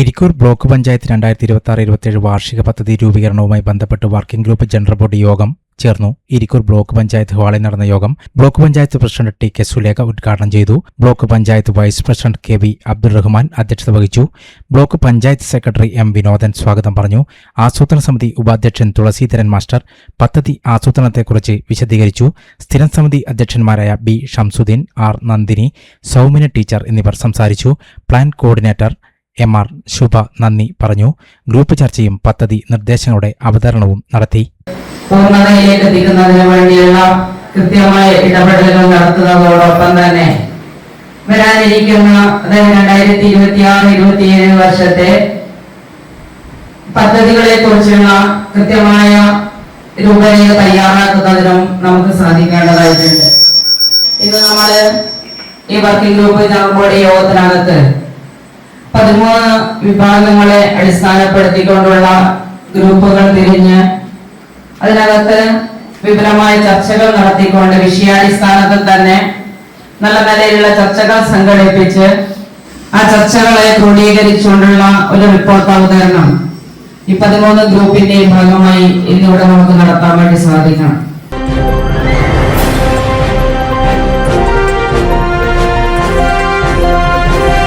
Irikkur block panchayat രണ്ടായിരത്തി ഇരുപത്തി ആറ് ഇരുപത്തിയേഴ് വാർഷിക പദ്ധതി രൂപീകരണവുമായി ബന്ധപ്പെട്ട് വർക്കിംഗ് ഗ്രൂപ്പ് ജനറൽ ബോഡി യോഗം ചേർന്നു. ഇരിക്കൂർ ബ്ലോക്ക് പഞ്ചായത്ത് ഹാളിൽ നടന്ന യോഗം block panchayat president T K Sulekha ഉദ്ഘാടനം ചെയ്തു. Block panchayat vice president K V Abdul Rahman അധ്യക്ഷത വഹിച്ചു. Block panchayat secretary M Vinodan സ്വാഗതം പറഞ്ഞു. ആസൂത്രണ സമിതി ഉപാധ്യക്ഷൻ തുളസീധരൻ മാസ്റ്റർ പദ്ധതി ആസൂത്രണത്തെക്കുറിച്ച് വിശദീകരിച്ചു. സ്ഥിരം സമിതി അധ്യക്ഷന്മാരായ B Shamsuddin R Nandini Saumina teacher എന്നിവർ സംസാരിച്ചു. Plan coordinator M R Shubha നന്ദി പറഞ്ഞു. ഗ്രൂപ്പ് ചർച്ചയും പദ്ധതി നിർദ്ദേശങ്ങളുടെ അവതരണവും നടത്തി. പൂർണതയിലേക്ക് എത്തിക്കുന്നതിന് വേണ്ടിയുള്ള കൃത്യമായ ഇടപെടലുകൾ നടത്തുന്നതോടൊപ്പം തന്നെ വരാനിരിക്കുന്ന അതായത് രണ്ടായിരത്തി ഇരുപത്തി ആറ് ഇരുപത്തിയേഴ് വർഷത്തെ പദ്ധതികളെ കുറിച്ചുള്ള കൃത്യമായ രൂപരേഖ തയ്യാറാക്കുന്നതിനും നമുക്ക് സാധിക്കേണ്ടതായിട്ടുണ്ട്. ഇന്ന് നമ്മൾ ഈ വർക്കിംഗ് ഗ്രൂപ്പ് ഞങ്ങളുടെ യോഗത്തിനകത്ത് പതിമൂന്ന് വിഭാഗങ്ങളെ അടിസ്ഥാനപ്പെടുത്തിക്കൊണ്ടുള്ള ഗ്രൂപ്പുകൾ തിരിഞ്ഞ് അതിനകത്ത് വിപുലമായ ചർച്ചകൾ നടത്തിക്കൊണ്ട് വിഷയാടിസ്ഥാനത്തിൽ തന്നെ നല്ല നിലയിലുള്ള ചർച്ചകൾ സംഘടിപ്പിച്ച് ആ ചർച്ചകളെ ക്രോഡീകരിച്ചുകൊണ്ടുള്ള ഒരു റിപ്പോർട്ട് അവതരണം. ഈ പതിമൂന്ന് ഗ്രൂപ്പിന്റെയും ഭാഗമായി ഇന്നിവിടെ നമുക്ക് നടത്താൻ വേണ്ടി സാധിക്കണം.